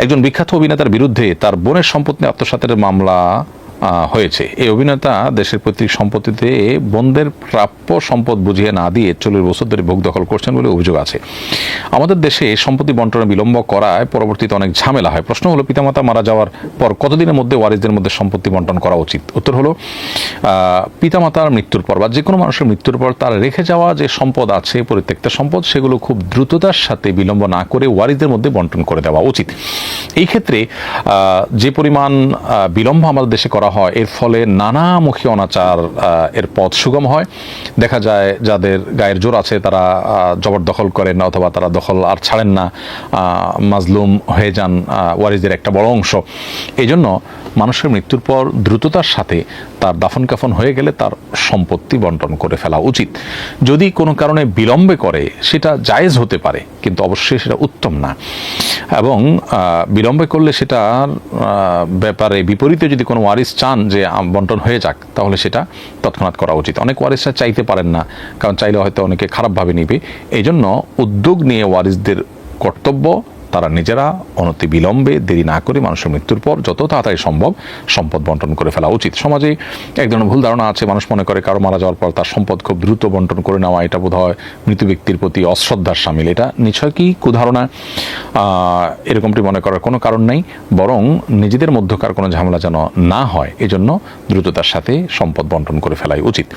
একজন বিখ্যাত অভিনেতার বিরুদ্ধে তার বোনের সম্পত্তি আত্মসাতের মামলা হয়েছে। এই অভিনেতা দেশের পৈতৃক সম্পত্তিতে বন্ধের প্রাপ্য সম্পদ বুঝিয়ে না দিয়ে চল্লিশ বছর ধরে ভোগ দখল করছেন বলে অভিযোগ আছে। আমাদের দেশে সম্পত্তি বন্টনে বিলম্ব করায় পরবর্তীতে অনেক ঝামেলা হয়। প্রশ্ন হলো, পিতামাতা মারা যাওয়ার পর কতদিনের মধ্যে ওয়ারিসদের মধ্যে সম্পত্তি বন্টন করা উচিত? উত্তর হলো পিতামাতার মৃত্যুর পর বা যে কোনো মানুষের মৃত্যুর পর তার রেখে যাওয়া যে সম্পদ আছে, পরিত্যক্ত সম্পদ, সেগুলো খুব দ্রুততার সাথে বিলম্ব না করে ওয়ারিসদের মধ্যে বন্টন করে দেওয়া উচিত। এই ক্ষেত্রে যে পরিমাণ বিলম্ব আমাদের দেশে করা হয়। এর ফলে নানামুখী অনাচার এর পথ সুগম হয়। দেখা যায় যাদের গায়ের জোর আছে তারা জবরদখল করেন না অথবা তারা দখল আর ছাড়েন না। মাজলুম হয়ে যান ওয়ারিজদের একটা বড় অংশ। এই জন্য মানুষের মৃত্যুর পর দ্রুততার সাথে তার দাফন কাফন হয়ে গেলে তার সম্পত্তি বন্টন করে ফেলা উচিত। যদি কোনো কারণে বিলম্বে করে, সেটা জায়েজ হতে পারে, কিন্তু অবশ্যই সেটা উত্তম না। এবং বিলম্বে করলে সেটার ব্যাপারে বিপরীতে যদি কোনো ওয়ারিস চান যে বন্টন হয়ে যাক, তাহলে সেটা তৎক্ষণাৎ করা উচিত। অনেক ওয়ারিসরা চাইতে পারেন না, কারণ চাইলে হয়তো অনেকে খারাপভাবে নিবে। এই জন্য উদ্যোগ নিয়ে ওয়ারিসদের কর্তব্য তারা নিজেরা অনতি বিলম্বে দেরি না করে মানুষের মৃত্যুর পর যত তাড়াতাড়ি সম্ভব সম্পদ বন্টন করে ফেলা উচিত। সমাজে এক ধরনের ভুল ধারণা আছে, মানুষ মনে করে কারও মারা যাওয়ার পর তার সম্পদ খুব দ্রুত বন্টন করে নেওয়া, এটা বোধ হয় মৃত ব্যক্তির প্রতি অশ্রদ্ধার সামিল। এটা নিশ্চয় কি কুধারণা? এরকমটি মনে করার কোনো কারণ নেই, বরং নিজেদের মধ্যকার কোনো ঝামেলা যেন না হয়, এজন্য দ্রুততার সাথে সম্পদ বন্টন করে ফেলাই উচিত।